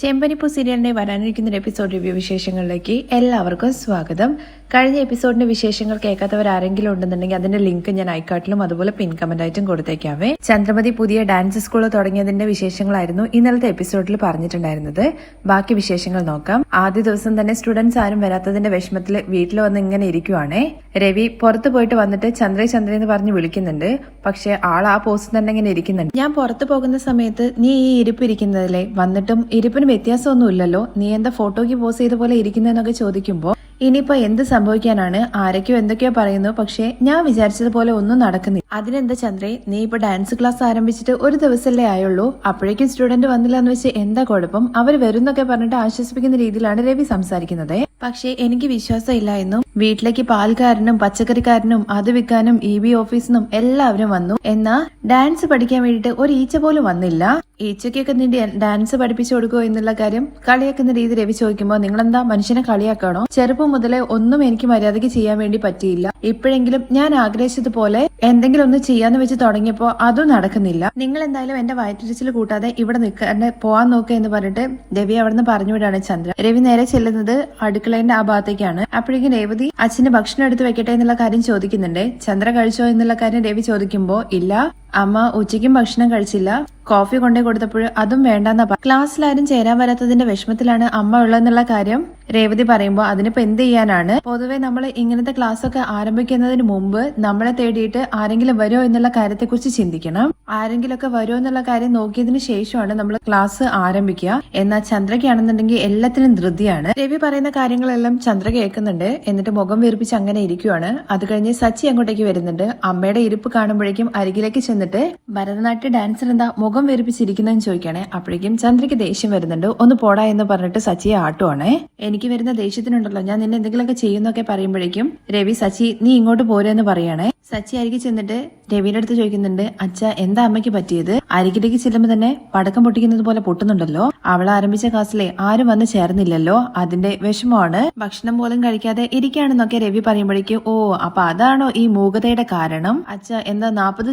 ചെമ്പനിപ്പൂ സീരിയലിന്റെ വരാനിരിക്കുന്ന episode review വിശേഷങ്ങളിലേക്ക് എല്ലാവർക്കും സ്വാഗതം. കഴിഞ്ഞ എപ്പിസോഡിന്റെ വിശേഷങ്ങൾ കേൾക്കാത്തവർ ആരെങ്കിലും ഉണ്ടെന്നുണ്ടെങ്കിൽ അതിന്റെ ലിങ്ക് ഞാൻ ഐക്കാട്ടിലും അതുപോലെ പിൻ കമന്റായിട്ടും കൊടുത്തേക്കാവേ. ചന്ദ്രമതി പുതിയ ഡാൻസ് സ്കൂൾ തുടങ്ങിയതിന്റെ വിശേഷങ്ങളായിരുന്നു ഇന്നലത്തെ എപ്പിസോഡിൽ പറഞ്ഞിട്ടുണ്ടായിരുന്നത്. ബാക്കി വിശേഷങ്ങൾ നോക്കാം. ആദ്യ ദിവസം തന്നെ സ്റ്റുഡൻസ് ആരും വരാത്തതിന്റെ വിഷമത്തിൽ വീട്ടിൽ വന്ന് ഇങ്ങനെ ഇരിക്കുവാണേ. രവി പുറത്ത് പോയിട്ട് വന്നിട്ട് ചന്ദ്രേ ചന്ദ്രേ എന്ന് പറഞ്ഞ് വിളിക്കുന്നുണ്ട്. പക്ഷെ ആൾ ആ പോസ്റ്റ് തന്നെ ഇങ്ങനെ ഇരിക്കുന്നുണ്ട്. ഞാൻ പുറത്ത് പോകുന്ന സമയത്ത് നീ ഈ ഇരിപ്പ് ഇരിക്കുന്നതിലെ വന്നിട്ടും ഇരിപ്പിന് വ്യത്യാസമൊന്നുമില്ലല്ലോ. നീ എന്താ ഫോട്ടോയ്ക്ക് പോസ് ചെയ്ത പോലെ ഇരിക്കുന്നതെന്നൊക്കെ ചോദിക്കുമ്പോൾ ഇനിയിപ്പോ എന്ത് സംഭവിക്കാനാണ്? ആരൊക്കെയോ എന്തൊക്കെയോ പറയുന്നു. പക്ഷേ ഞാൻ വിചാരിച്ചതുപോലെ ഒന്നും നടക്കുന്നില്ല. അതിനെന്താ ചന്ദ്രേ? നീ ഇപ്പൊ ഡാൻസ് ക്ലാസ് ആരംഭിച്ചിട്ട് ഒരു ദിവസമല്ലേ ആയുള്ളൂ? അപ്പോഴേക്കും സ്റ്റുഡന്റ് വന്നില്ല എന്ന് വെച്ച് എന്താ കുഴപ്പം? അവർ വരുന്നൊക്കെ പറഞ്ഞിട്ട് ആശ്വസിപ്പിക്കുന്ന രീതിയിലാണ് രവി സംസാരിക്കുന്നത്. പക്ഷേ എനിക്ക് വിശ്വാസമില്ല എന്നും വീട്ടിലേക്ക് പാൽക്കാരനും പച്ചക്കറിക്കാരനും അത് വിൽക്കാനും ഇ ബി ഓഫീസിനും എല്ലാവരും വന്നു. എന്നാ ഡാൻസ് പഠിക്കാൻ വേണ്ടിയിട്ട് ഒരു ഈച്ച പോലും വന്നില്ല. ഈച്ചയ്ക്കൊക്കെ നീ ഡാൻസ് പഠിപ്പിച്ചു കൊടുക്കുമോ എന്നുള്ള കാര്യം കളിയാക്കുന്ന രീതി രവി ചോദിക്കുമ്പോൾ നിങ്ങളെന്താ മനുഷ്യനെ കളിയാക്കണോ? ചെറുപ്പം മുതലേ ഒന്നും എനിക്ക് മര്യാദയ്ക്ക് ചെയ്യാൻ വേണ്ടി പറ്റിയില്ല. ഇപ്പോഴെങ്കിലും ഞാൻ ആഗ്രഹിച്ചതുപോലെ എന്തെങ്കിലും ഒന്ന് ചെയ്യാന്ന് വെച്ച് തുടങ്ങിയപ്പോ അതും നടക്കുന്നില്ല. നിങ്ങൾ എന്തായാലും എന്റെ വയറ്റിരിച്ചിൽ കൂട്ടാതെ ഇവിടെ നിൽക്കാൻ പോവാൻ നോക്കുക എന്ന് പറഞ്ഞിട്ട് രവി അവിടെ നിന്ന് പറഞ്ഞു വിടാണ് ചന്ദ്ര. രവി നേരെ ചെല്ലുന്നത് അടുക്കളേന്റെ ആ ഭാഗത്തേക്കാണ്. അപ്പോഴേക്കും രേവതി അച്ഛന് ഭക്ഷണം എടുത്ത് വെക്കട്ടെ എന്നുള്ള കാര്യം ചോദിക്കുന്നുണ്ട്. ചന്ദ്ര കഴിച്ചോ എന്നുള്ള കാര്യം രവി ചോദിക്കുമ്പോ ഇല്ല അമ്മ ഉച്ചയ്ക്കും ഭക്ഷണം കഴിച്ചില്ല. കോഫി കൊണ്ടേ കൊടുത്തപ്പോൾ അതും വേണ്ടെന്ന ക്ലാസ്സിലാരും ചേരാൻ വരാത്തതിന്റെ വിഷമത്തിലാണ് അമ്മ ഉള്ളതെന്നുള്ള കാര്യം രേവതി പറയുമ്പോൾ അതിനിപ്പോ എന്ത് ചെയ്യാനാണ്? പൊതുവെ നമ്മൾ ഇങ്ങനത്തെ ക്ലാസ് ഒക്കെ ആരംഭിക്കുന്നതിന് മുമ്പ് നമ്മളെ തേടിയിട്ട് ആരെങ്കിലും വരുമോ എന്നുള്ള കാര്യത്തെക്കുറിച്ച് ചിന്തിക്കണം. ആരെങ്കിലും ഒക്കെ വരുമോ എന്നുള്ള കാര്യം നോക്കിയതിന് ശേഷമാണ് നമ്മൾ ക്ലാസ് ആരംഭിക്കുക. എന്നാൽ ചന്ദ്രയ്ക്കാണെന്നുണ്ടെങ്കിൽ എല്ലാത്തിനും ധൃതിയാണ്. രവി പറയുന്ന കാര്യങ്ങളെല്ലാം ചന്ദ്ര കേൾക്കുന്നുണ്ട്. എന്നിട്ട് മുഖം വീർപ്പിച്ച് അങ്ങനെ ഇരിക്കുവാണ്. അത് കഴിഞ്ഞ് സച്ചി അങ്ങോട്ടേക്ക് വരുന്നുണ്ട്. അമ്മയുടെ ഇരിപ്പ് കാണുമ്പോഴേക്കും അരികിലേക്ക് ചെന്നിട്ട് ഭരതനാട്യ ഡാൻസർ എന്താ മുഖം വീർപ്പിച്ചിരിക്കുന്നതെന്ന് ചോദിക്കണേ. അപ്പോഴേക്കും ചന്ദ്രയ്ക്ക് ദേഷ്യം വരുന്നുണ്ട്. ഒന്ന് പോടാ എന്ന് പറഞ്ഞിട്ട് സച്ചിയെ ആട്ടുവാണ്. എനിക്ക് വരുന്ന ദേഷ്യത്തിനുണ്ടല്ലോ. ഞാൻ നിന്നെ എന്തെങ്കിലുമൊക്കെ ചെയ്യുന്നൊക്കെ പറയുമ്പോഴേക്കും രവി സച്ചി നീ ഇങ്ങോട്ട് പോരെന്ന് പറയണേ. സച്ചി അരികെ ചെന്നിട്ട് രവിയുടെ അടുത്ത് ചോദിക്കുന്നുണ്ട് അച്ഛ എന്താ അമ്മയ്ക്ക് പറ്റിയത്? അരികിലേക്ക് ചെല്ലുമ്പോൾ തന്നെ പടക്കം പൊട്ടിക്കുന്നത് പോലെ പൊട്ടുന്നുണ്ടല്ലോ. അവൾ ആരംഭിച്ച ക്ലാസ്സിലെ ആരും വന്ന് ചേർന്നില്ലല്ലോ. അതിന്റെ വിഷമമാണ്. ഭക്ഷണം പോലും കഴിക്കാതെ ഇരിക്കുകയാണെന്നൊക്കെ രവി പറയുമ്പോഴേക്കും ഓ അപ്പൊ അതാണോ ഈ മൂകതയുടെ കാരണം? അച്ഛ എന്താ നാൽപ്പത്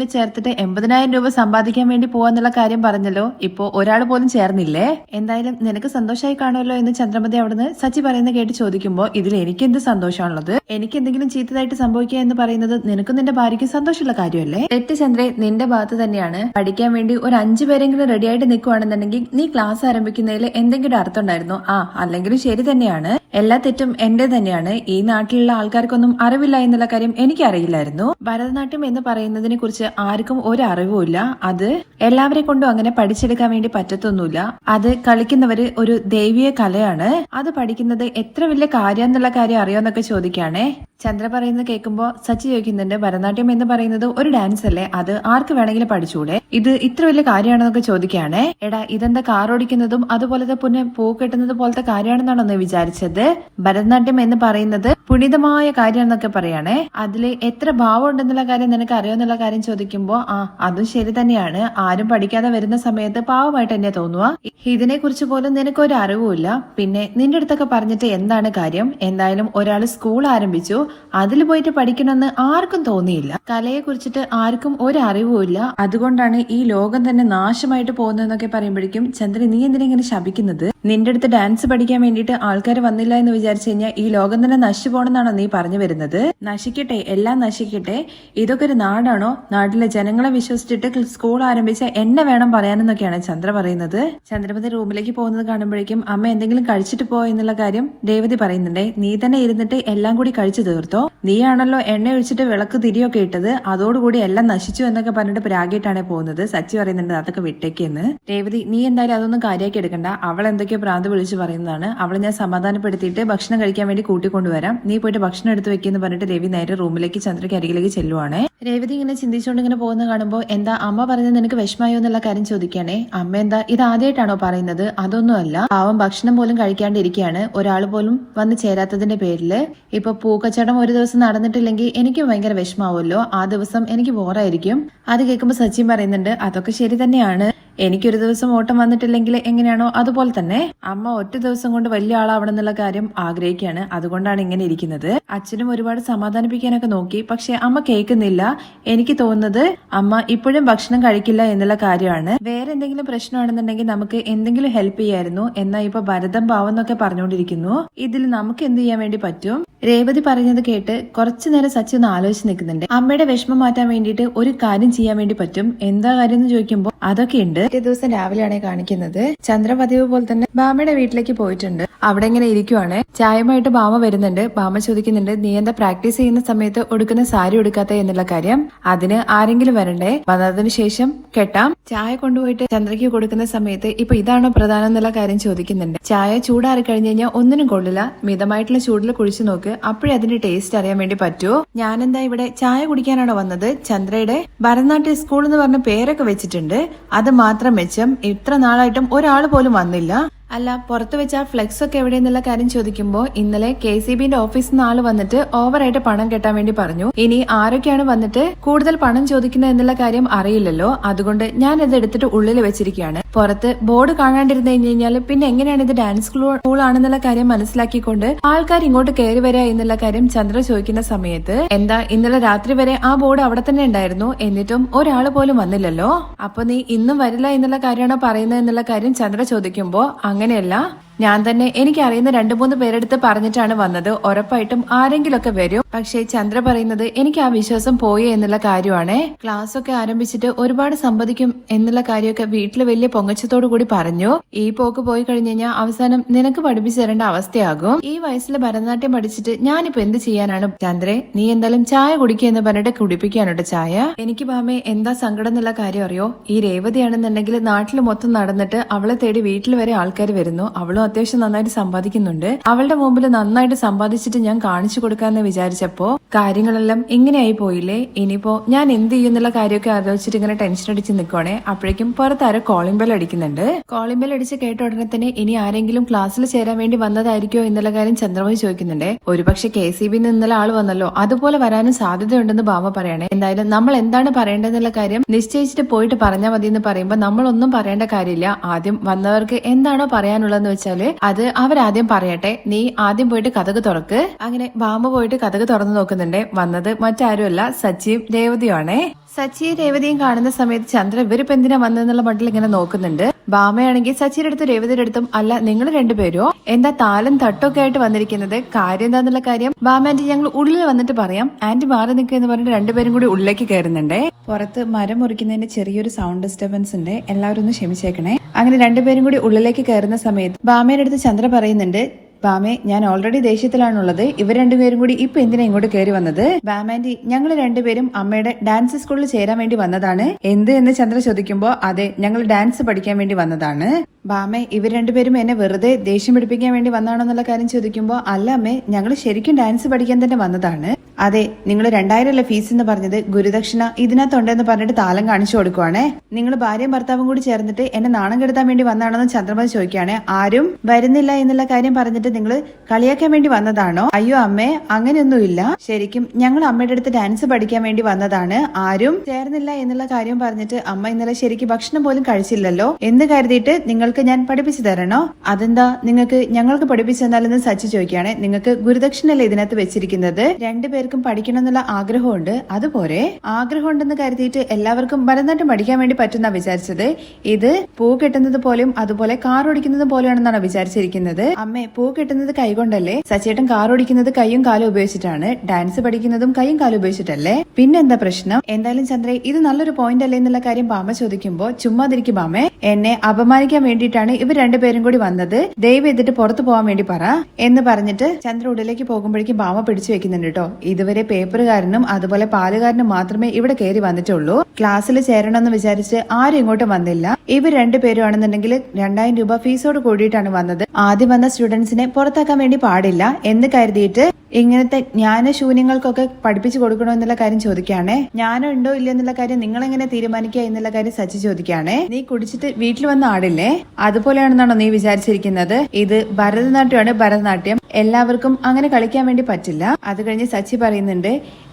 സ്റ്റുഡന്റിനൊക്കെ ചേർത്തിട്ട് എൺപതിനായിരം രൂപ സമ്പാദിക്കാൻ വേണ്ടി പോവാന്നുള്ള കാര്യം പറഞ്ഞല്ലോ. ഇപ്പോ ഒരാൾ പോലും ചേർന്നില്ലേ? എന്തായാലും നിനക്ക് സന്തോഷമായി കാണുമല്ലോ എന്ന് ചന്ദ്രമതി അവിടുന്ന് സച്ചി പറയുന്ന കേട്ട് ചോദിക്കുമ്പോൾ ഇതിൽ എനിക്ക് എന്ത് സന്തോഷമാണുള്ളത്? എനിക്ക് എന്തെങ്കിലും ചീത്തതായിട്ട് സംഭവിക്കുക എന്ന് പറയുന്നത് നിനക്കും നിന്റെ ഭാര്യയ്ക്കും സന്തോഷമുള്ള കാര്യമല്ലേ? തെറ്റ് ചന്ദ്രേ നിന്റെ ഭാഗത്ത് തന്നെയാണ്. പഠിക്കാൻ വേണ്ടി ഒരു അഞ്ചു പേരെങ്കിലും റെഡി ആയിട്ട് നിൽക്കുവാണെന്നുണ്ടെങ്കിൽ നീ ക്ലാസ് ആരംഭിക്കുന്നതിൽ എന്തെങ്കിലും അർത്ഥം ഉണ്ടായിരുന്നു? ആ അല്ലെങ്കിലും ശരി തന്നെയാണ്. എല്ലാ തെറ്റും എന്റെ തന്നെയാണ്. ഈ നാട്ടിലുള്ള ആൾക്കാർക്കൊന്നും അറിവില്ല എന്നുള്ള കാര്യം എനിക്കറിയില്ലായിരുന്നു. ഭരതനാട്യം എന്ന് പറയുന്നതിനെ കുറിച്ച് ആർക്കും ഒരു അറിവുമില്ല അത് എല്ലാവരെ കൊണ്ടും അങ്ങനെ പഠിച്ചെടുക്കാൻ വേണ്ടി പറ്റത്തൊന്നുമില്ല. അത് കളിക്കുന്നവര് ഒരു ദൈവീയ കലയാണ്. അത് പഠിക്കുന്നത് എത്ര വലിയ കാര്യം എന്നുള്ള കാര്യം അറിയാമെന്നൊക്കെ ചോദിക്കാണേ ചന്ദ്ര പറയുന്നത് കേൾക്കുമ്പോൾ സച്ചി ചോദിക്കുന്നുണ്ട് ഭരതനാട്യം എന്ന് പറയുന്നത് ഒരു ഡാൻസ് അല്ലേ? അത് ആർക്ക് വേണമെങ്കിലും പഠിച്ചൂടെ? ഇത് ഇത്ര വലിയ കാര്യമാണെന്നൊക്കെ ചോദിക്കുകയാണേ. എടാ ഇതെന്താ കാർ ഓടിക്കുന്നതും അതുപോലത്തെ പിന്നെ പൂ കെട്ടുന്നത് പോലത്തെ കാര്യമാണെന്നാണോ നീ വിചാരിച്ചത്? ഭരതനാട്യം എന്ന് പറയുന്നത് പുണിതമായ കാര്യമാണെന്നൊക്കെ പറയാണേ. അതിൽ എത്ര ഭാവം ഉണ്ടെന്നുള്ള കാര്യം നിനക്ക് അറിയാമെന്നുള്ള കാര്യം ചോദിക്കുമ്പോ ആ അതും ശരി തന്നെയാണ്. ആരും പഠിക്കാതെ വരുന്ന സമയത്ത് പാവമായിട്ട് എന്നെ തോന്നുക ഇതിനെ കുറിച്ച് പോലും നിനക്കൊരു അറിവുമില്ല. പിന്നെ നിന്റെ അടുത്തൊക്കെ പറഞ്ഞിട്ട് എന്താണ് കാര്യം? എന്തായാലും ഒരാൾ സ്കൂൾ ആരംഭിച്ചു. അതിൽ പോയിട്ട് പഠിക്കണമെന്ന് ആർക്കും തോന്നിയില്ല. കലയെ കുറിച്ചിട്ട് ആർക്കും ഒരു അറിവുമില്ല അതുകൊണ്ടാണ് ഈ ലോകം തന്നെ നാശമായിട്ട് പോകുന്നതെന്നൊക്കെ പറയുമ്പോഴേക്കും ചന്ദ്രൻ നീ എന്തിനാ ഇങ്ങനെ ശപിക്കുന്നത്? നിന്റെ അടുത്ത് ഡാൻസ് പഠിക്കാൻ വേണ്ടിയിട്ട് ആൾക്കാർ വന്നില്ല എന്ന് വിചാരിച്ചു കഴിഞ്ഞാൽ ഈ ലോകം തന്നെ നശിച്ചു പോകണമെന്നാണോ നീ പറഞ്ഞു വരുന്നത്? നശിക്കട്ടെ എല്ലാം നശിക്കട്ടെ. ഇതൊക്കെ ഒരു നാടാണോ? നാട്ടിലെ ജനങ്ങളെ വിശ്വസിച്ചിട്ട് സ്കൂൾ ആരംഭിച്ച എന്നെ വേണം പറയാനെന്നൊക്കെയാണ് ചന്ദ്ര പറയുന്നത്. ചന്ദ്രപതി റൂമിലേക്ക് പോകുന്നത് കാണുമ്പോഴേക്കും അമ്മ എന്തെങ്കിലും കഴിച്ചിട്ട് പോയോ എന്നുള്ള കാര്യം രേവതി പറയുന്നുണ്ടേ. നീ തന്നെ ഇരുന്നിട്ട് എല്ലാം കൂടി കഴിച്ചു തീർത്തോ? നീയാണല്ലോ എണ്ണ ഒഴിച്ചിട്ട് വിളക്ക് തിരിയൊക്കെ ഇട്ടത്. അതോടുകൂടി എല്ലാം നശിച്ചു എന്നൊക്കെ പറഞ്ഞിട്ട് പ്രാഗിയിട്ടാണ് പോകുന്നത്. സച്ചി പറയുന്നുണ്ട് അതൊക്കെ വിട്ടേക്കെന്ന്. രേവതി നീ എന്തായാലും അതൊന്നും കാര്യമാക്കി എടുക്കണ്ട. അവൾ എന്തൊക്കെയോ പ്രാന്ത് വിളിച്ചു പറയുന്നതാണ്. അവളെ ഞാൻ സമാധാനപ്പെടുത്തിയിട്ട് ഭക്ഷണം കഴിക്കാൻ വേണ്ടി കൂട്ടിക്കൊണ്ടുവരാം. നീ പോയിട്ട് ഭക്ഷണം എടുത്ത് വെക്കുന്നു പറഞ്ഞിട്ട് രവി നേരെ റൂമിലേക്ക് ചന്ദ്രയ്ക്ക് അരികിലേക്ക് ചെല്ലുവാണ്. രേവതി ഇങ്ങനെ ചിന്തിച്ചുകൊണ്ട് ഇങ്ങനെ പോകുന്ന കാണുമ്പോൾ എന്താ അമ്മ പറയുന്നത് നിനക്ക് വിഷമായോ എന്നുള്ള കാര്യം ചോദിക്കണേ അമ്മ എന്താ ഇത് ആദ്യമായിട്ടാണോ പറയുന്നത്? അതൊന്നുമല്ല. പാവം ഭക്ഷണം പോലും കഴിക്കാണ്ടിരിക്കുകയാണ്. ഒരാൾ പോലും വന്ന് ചേരാത്തതിന്റെ പേരിൽ. ഇപ്പൊ പൂക്കച്ചടം ഒരു ദിവസം നടന്നിട്ടില്ലെങ്കിൽ എനിക്കും ഭയങ്കര വിഷമാവുമല്ലോ ആ ദിവസം എനിക്ക് ബോറായിരിക്കും. അത് കേൾക്കുമ്പോൾ സച്ചിൻ പറയുന്നുണ്ട് അതൊക്കെ ശരി തന്നെയാണ്. എനിക്കൊരു ദിവസം ഓട്ടം വന്നിട്ടില്ലെങ്കിൽ എങ്ങനെയാണോ അതുപോലെ തന്നെ അമ്മ ഒറ്റ ദിവസം കൊണ്ട് വലിയ ആളാവണം എന്നുള്ള കാര്യം ആഗ്രഹിക്കുകയാണ്. അതുകൊണ്ടാണ് ഇങ്ങനെ ഇരിക്കുന്നത്. അച്ഛനും ഒരുപാട് സമാധാനിപ്പിക്കാനൊക്കെ നോക്കി. പക്ഷെ അമ്മ കേൾക്കുന്നില്ല. എനിക്ക് തോന്നുന്നത് അമ്മ ഇപ്പോഴും ഭക്ഷണം കഴിക്കില്ല എന്നുള്ള കാര്യമാണ്. വേറെ എന്തെങ്കിലും പ്രശ്നമാണെന്നുണ്ടെങ്കിൽ നമുക്ക് എന്തെങ്കിലും ഹെൽപ്പ് ചെയ്യായിരുന്നു. എന്നാൽ ഇപ്പൊ ഭരതം ഭാവം പറഞ്ഞുകൊണ്ടിരിക്കുന്നു. ഇതിൽ നമുക്ക് എന്ത് ചെയ്യാൻ വേണ്ടി പറ്റും? രേവതി പറയുന്നത് കേട്ട് കുറച്ചു നേരം സച്ചി ഒന്ന് ആലോചിച്ച് നിൽക്കുന്നുണ്ട്. അമ്മയുടെ വിഷമം മാറ്റാൻ വേണ്ടിയിട്ട് ഒരു കാര്യം ചെയ്യാൻ വേണ്ടി പറ്റും. എന്താ കാര്യം എന്ന് ചോദിക്കുമ്പോൾ അതൊക്കെ ഉണ്ട്. പിറ്റേ ദിവസം രാവിലെയാണ് കാണിക്കുന്നത്. ചന്ദ്ര പതിവ് പോലെ തന്നെ ബാമയുടെ വീട്ടിലേക്ക് പോയിട്ടുണ്ട്. അവിടെ ഇങ്ങനെ ഇരിക്കുവാണ്. ചായമായിട്ട് ബാമ വരുന്നുണ്ട്. ബാമ ചോദിക്കുന്നുണ്ട് നീ എന്താ പ്രാക്ടീസ് ചെയ്യുന്ന സമയത്ത് ഉടുക്കുന്ന സാരി ഉടുക്കാത്ത? എന്നുള്ള കാര്യം. അതിന് ആരെങ്കിലും വരണ്ടേ? വന്നതിന് ശേഷം കെട്ടാം. ചായ കൊണ്ടുപോയിട്ട് ചന്ദ്രയ്ക്ക് കൊടുക്കുന്ന സമയത്ത് ഇപ്പൊ ഇതാണോ പ്രധാനം എന്നുള്ള കാര്യം ചോദിക്കുന്നുണ്ട്. ചായ ചൂടാറി കഴിഞ്ഞു കഴിഞ്ഞാൽ ഒന്നിനും കൊള്ളില്ല. മിതമായിട്ടുള്ള ചൂടിൽ കുഴിച്ചു നോക്ക്. അപ്പോഴേ അതിന്റെ ടേസ്റ്റ് അറിയാൻ വേണ്ടി പറ്റുമോ ഞാനെന്താ ഇവിടെ ചായ കുടിക്കാനാണോ വന്നത്? ചന്ദ്രയുടെ ഭരതനാട്യ സ്കൂൾ എന്ന് പറഞ്ഞ പേരൊക്കെ വെച്ചിട്ടുണ്ട്. അത് മാത്രം മെച്ചം ഇത്ര നാളായിട്ടും ഒരാൾ പോലും വന്നില്ല. അല്ല പുറത്ത് വെച്ച ആ ഫ്ലെക്സ് ഒക്കെ എവിടെയെന്നുള്ള കാര്യം ചോദിക്കുമ്പോൾ ഇന്നലെ കെ സി ബിന്റെ ഓഫീസിൽ നിന്ന് ആൾ വന്നിട്ട് ഓവറായിട്ട് പണം കെട്ടാൻ വേണ്ടി പറഞ്ഞു. ഇനി ആരൊക്കെയാണ് വന്നിട്ട് കൂടുതൽ പണം ചോദിക്കുന്നത് എന്നുള്ള കാര്യം അറിയില്ലല്ലോ. അതുകൊണ്ട് ഞാൻ ഇത് എടുത്തിട്ട് ഉള്ളിൽ വെച്ചിരിക്കുകയാണ്. പുറത്ത് ബോർഡ് കാണാണ്ടിരുന്നു കഴിഞ്ഞു കഴിഞ്ഞാൽ പിന്നെ എങ്ങനെയാണ് ഇത് ഡാൻസ് സ്കൂൾ ആണെന്നുള്ള കാര്യം മനസ്സിലാക്കിക്കൊണ്ട് ആൾക്കാർ ഇങ്ങോട്ട് കയറി വരിക എന്നുള്ള കാര്യം ചന്ദ്ര ചോദിക്കുന്ന സമയത്ത് എന്താ ഇന്നലെ രാത്രി വരെ ആ ബോർഡ് അവിടെ തന്നെ ഉണ്ടായിരുന്നു? എന്നിട്ടും ഒരാൾ പോലും വന്നില്ലല്ലോ? അപ്പൊ നീ ഇന്നും വരില്ല എന്നുള്ള കാര്യമാണോ പറയുന്നത് എന്നുള്ള കാര്യം ചന്ദ്ര ചോദിക്കുമ്പോ അങ്ങനെയല്ല. ഞാൻ തന്നെ എനിക്ക് അറിയുന്ന രണ്ടു മൂന്ന് പേരെടുത്ത് പറഞ്ഞിട്ടാണ് വന്നത്. ഉറപ്പായിട്ടും ആരെങ്കിലൊക്കെ വരും. പക്ഷേ ചന്ദ്ര പറയുന്നത് എനിക്ക് ആ വിശ്വാസം പോയി എന്നുള്ള കാര്യമാണ്. ക്ലാസ് ഒക്കെ ആരംഭിച്ചിട്ട് ഒരുപാട് സമ്മതിക്കും എന്നുള്ള കാര്യമൊക്കെ വീട്ടിൽ വലിയ പൊങ്ങച്ചത്തോടു കൂടി പറഞ്ഞു. ഈ പോക്ക് പോയി കഴിഞ്ഞു കഴിഞ്ഞാൽ അവസാനം നിനക്ക് പഠിപ്പിച്ചു തരേണ്ട അവസ്ഥയാകും. ഈ വയസ്സിൽ ഭരതനാട്യം പഠിച്ചിട്ട് ഞാനിപ്പോ എന്ത് ചെയ്യാനാണ്? ചന്ദ്രെ നീ എന്തായാലും ചായ കുടിക്കുക എന്ന് പറഞ്ഞിട്ട് കുടിപ്പിക്കാനുണ്ട് ചായ. എനിക്ക് ബാമേ എന്താ സങ്കടം എന്നുള്ള കാര്യം അറിയോ? ഈ രേവതിയാണെന്നുണ്ടെങ്കിൽ നാട്ടിൽ മൊത്തം നടന്നിട്ട് അവളെ തേടി വീട്ടിൽ വരെ ആൾക്കാർ വരുന്നു. അവളും അത്യാവശ്യം നന്നായിട്ട് സമ്പാദിക്കുന്നുണ്ട്. അവളുടെ മുമ്പിൽ നന്നായിട്ട് സമ്പാദിച്ചിട്ട് ഞാൻ കാണിച്ചു കൊടുക്കാന്ന് വിചാരിച്ചപ്പോ കാര്യങ്ങളെല്ലാം ഇങ്ങനെയായി പോയില്ലേ? ഇനിയിപ്പോ ഞാൻ എന്ത് ചെയ്യുന്നുള്ള കാര്യമൊക്കെ ആലോചിച്ചിട്ട് ഇങ്ങനെ ടെൻഷൻ അടിച്ച് നിൽക്കുവാണേ അപ്പോഴേക്കും പുറത്താരോ കോളിംഗ് ബെൽ അടിക്കുന്നുണ്ട്. കോളിംഗ് ബെൽ അടിച്ച് കേട്ട ഉടനെ തന്നെ ഇനി ആരെങ്കിലും ക്ലാസ്സിൽ ചേരാൻ വേണ്ടി വന്നതായിരിക്കോ എന്നുള്ള കാര്യം ചന്ദ്രമതി ചോദിക്കുന്നുണ്ട്. ഒരുപക്ഷെ കെ സി ബി നിന്നുള്ള ആൾ വന്നല്ലോ. അതുപോലെ വരാനും സാധ്യതയുണ്ടെന്ന് ബാബ പറയണേ. എന്തായാലും നമ്മൾ എന്താണ് പറയേണ്ടതെന്നുള്ള കാര്യം നിശ്ചയിച്ചിട്ട് പോയിട്ട് പറഞ്ഞാൽ മതി എന്ന് പറയുമ്പോൾ നമ്മളൊന്നും പറയേണ്ട കാര്യമില്ല. ആദ്യം വന്നവർക്ക് എന്താണോ പറയാനുള്ളതെന്ന് വെച്ചാൽ അത് അവരാദ്യം പറയട്ടെ നീ ആദ്യം പോയിട്ട് കഥക് തുറക്ക്. അങ്ങനെ ബാമ്പ് പോയിട്ട് കഥക് തുറന്നു നോക്കുന്നുണ്ട്. വന്നത് മറ്റാരുമല്ല സച്ചിയും രേവതിയുമാണേ. സച്ചിയും രേവതിയും കാണുന്ന സമയത്ത് ചന്ദ്ര ഇവരിപ്പോ എന്തിനാ വന്നെന്നുള്ള മട്ടിൽ ഇങ്ങനെ നോക്കുന്നുണ്ട്? ബാമയാണെങ്കിൽ സച്ചിയുടെ അടുത്തും രേവതിയുടെ അടുത്തും അല്ല നിങ്ങൾ രണ്ടുപേരോ? എന്താ താലും തട്ടൊക്കെ ആയിട്ട് വന്നിരിക്കുന്നത്? കാര്യം എന്താന്നുള്ള കാര്യം ബാമ ആന്റി ഞങ്ങൾ ഉള്ളിൽ വന്നിട്ട് പറയാം. ആന്റി മാറി നിൽക്കുക എന്ന് പറഞ്ഞിട്ട് രണ്ടുപേരും കൂടി ഉള്ളിലേക്ക് കയറുന്നുണ്ടേ. പുറത്ത് മരം മുറിക്കുന്നതിന്റെ ചെറിയൊരു സൗണ്ട് ഡിസ്റ്റർബൻസ് ഉണ്ട്. എല്ലാവരും ഒന്ന് ക്ഷമിച്ചേക്കണേ. അങ്ങനെ രണ്ടുപേരും കൂടി ഉള്ളിലേക്ക് കയറുന്ന സമയത്ത് ബാമയുടെ അടുത്ത് ചന്ദ്ര പറയുന്നുണ്ട് ബാമേ ഞാൻ ഓൾറെഡി ദേഷ്യത്തിലാണുള്ളത്. ഇവർ രണ്ടുപേരും കൂടി ഇപ്പൊ എന്തിനാ ഇങ്ങോട്ട് കയറി വന്നത്? ബാമാന്റി ഞങ്ങൾ രണ്ടുപേരും അമ്മയുടെ ഡാൻസ് സ്കൂളിൽ ചേരാൻ വേണ്ടി വന്നതാണ്. എന്ത് എന്ന് ചന്ദ്ര ചോദിക്കുമ്പോ അതെ ഞങ്ങൾ ഡാൻസ് പഠിക്കാൻ വേണ്ടി വന്നതാണ്. ബാമേ ഇവർ രണ്ടുപേരും എന്നെ വെറുതെ ദേഷ്യം പിടിപ്പിക്കാൻ വേണ്ടി വന്നാണെന്നുള്ള കാര്യം ചോദിക്കുമ്പോൾ അല്ല അമ്മേ ഞങ്ങൾ ശരിക്കും ഡാൻസ് പഠിക്കാൻ തന്നെ വന്നതാണ്. അതെ നിങ്ങൾ രണ്ടായിരം അല്ല ഫീസ് എന്ന് പറഞ്ഞത്? ഗുരുദക്ഷിണ ഇതിനകത്തുണ്ടെന്ന് പറഞ്ഞിട്ട് താലം കാണിച്ചു കൊടുക്കുവാണേ. നിങ്ങൾ ഭാര്യയും ഭർത്താവും കൂടി ചേർന്നിട്ട് എന്നെ നാണം കെടുത്താൻ വേണ്ടി വന്നാണെന്ന് ചന്ദ്രമതി ചോദിക്കുകയാണ്. ആരും വരുന്നില്ല എന്നുള്ള കാര്യം പറഞ്ഞിട്ട് നിങ്ങൾ കളിയാക്കാൻ വേണ്ടി വന്നതാണോ? അയ്യോ അമ്മേ അങ്ങനെയൊന്നുമില്ല. ശരിക്കും ഞങ്ങൾ അമ്മയുടെ അടുത്ത് ഡാൻസ് പഠിക്കാൻ വേണ്ടി വന്നതാണ്. ആരും ചേർന്നില്ല എന്നുള്ള കാര്യം പറഞ്ഞിട്ട് അമ്മ ഇന്നലെ ശരിക്കും ഭക്ഷണം പോലും കഴിച്ചില്ലല്ലോ. എന്ന് കരുതിയിട്ട് നിങ്ങൾക്ക് ഞാൻ പഠിപ്പിച്ചു തരണോ? അതെന്താ? നിങ്ങൾക്ക് ഞങ്ങൾക്ക് പഠിപ്പിച്ചു തന്നാലെന്ന് സച്ചി ചോദിക്കുകയാണെ. നിങ്ങൾക്ക് ഗുരുദക്ഷിണല്ലേ ഇതിനകത്ത് വെച്ചിരിക്കുന്നത്? രണ്ടുപേർക്കും പഠിക്കണം എന്നുള്ള ആഗ്രഹമുണ്ട്. അതുപോലെ ആഗ്രഹം ഉണ്ടെന്ന് കരുതിയിട്ട് എല്ലാവർക്കും ഭരതനാട്യം പഠിക്കാൻ വേണ്ടി പറ്റുന്ന വിചാരിച്ചത്. ഇത് പൂ കെട്ടുന്നത് പോലെയും അതുപോലെ കാർ ഓടിക്കുന്നത് പോലെയാണെന്നാണ് വിചാരിച്ചിരിക്കുന്നത്? അമ്മേ പൂ കെട്ടുന്നത് കൈകൊണ്ടല്ലേ? സച്ചേട്ടൻ കാർ ഓടിക്കുന്നത് കൈയും കാലും ഉപയോഗിച്ചിട്ടാണ്. ഡാൻസ് പഠിക്കുന്നതും കൈയും കാലും ഉപയോഗിച്ചിട്ടല്ലേ? പിന്നെന്താ പ്രശ്നം? എന്തായാലും ചന്ദ്രേ ഇത് നല്ലൊരു പോയിന്റ് അല്ലേ എന്നുള്ള കാര്യം ബാമ ചോദിക്കുമ്പോ ചുമ്മാതിരിക്കും ബാമേ എന്നെ അപമാനിക്കാൻ വേണ്ടിയിട്ടാണ് ഇവർ രണ്ടുപേരും കൂടി വന്നത്. ദയവ് ചെയ്തിട്ട് പുറത്തു പോകാൻ വേണ്ടി പറ. എന്ന് പറഞ്ഞിട്ട് ചന്ദ്ര ഉള്ളിലേക്ക് പോകുമ്പോഴേക്കും ബാമ പിടിച്ചു വെക്കുന്നുണ്ട് കേട്ടോ. ഇതുവരെ പേപ്പറുകാരനും അതുപോലെ പാലുകാരനും മാത്രമേ ഇവിടെ കയറി വന്നിട്ടുള്ളൂ. ക്ലാസ്സിൽ ചേരണമെന്ന് വിചാരിച്ച് ആരും ഇങ്ങോട്ടും വന്നില്ല. ഇവർ രണ്ടുപേരും ആണെന്നുണ്ടെങ്കിൽ രണ്ടായിരം രൂപ ഫീസോട് കൂടിയിട്ടാണ് വന്നത്. ആദ്യം വന്ന സ്റ്റുഡൻസിനെ പുറത്താക്കാൻ വേണ്ടി പാടില്ല എന്ന് കരുതിയിട്ട് ഇങ്ങനത്തെ ജ്ഞാനശൂന്യങ്ങൾക്കൊക്കെ പഠിപ്പിച്ചു കൊടുക്കണോ എന്നുള്ള കാര്യം ചോദിക്കുകയാണേ. ജ്ഞാനം ഉണ്ടോ ഇല്ലയോ എന്നുള്ള കാര്യം നിങ്ങൾ എങ്ങനെ തീരുമാനിക്കുക എന്നുള്ള കാര്യം സച്ചി ചോദിക്കുകയാണേ. നീ കുടിച്ചിട്ട് വീട്ടിൽ വന്ന ആടില്ലേ അതുപോലെയാണെന്നാണോ നീ വിചാരിച്ചിരിക്കുന്നത്? ഇത് ഭരതനാട്യമാണ് ഭരതനാട്യം. എല്ലാവർക്കും അങ്ങനെ കളിക്കാൻ വേണ്ടി പറ്റില്ല. അത് കഴിഞ്ഞ് സച്ചി പറയുന്നുണ്ട്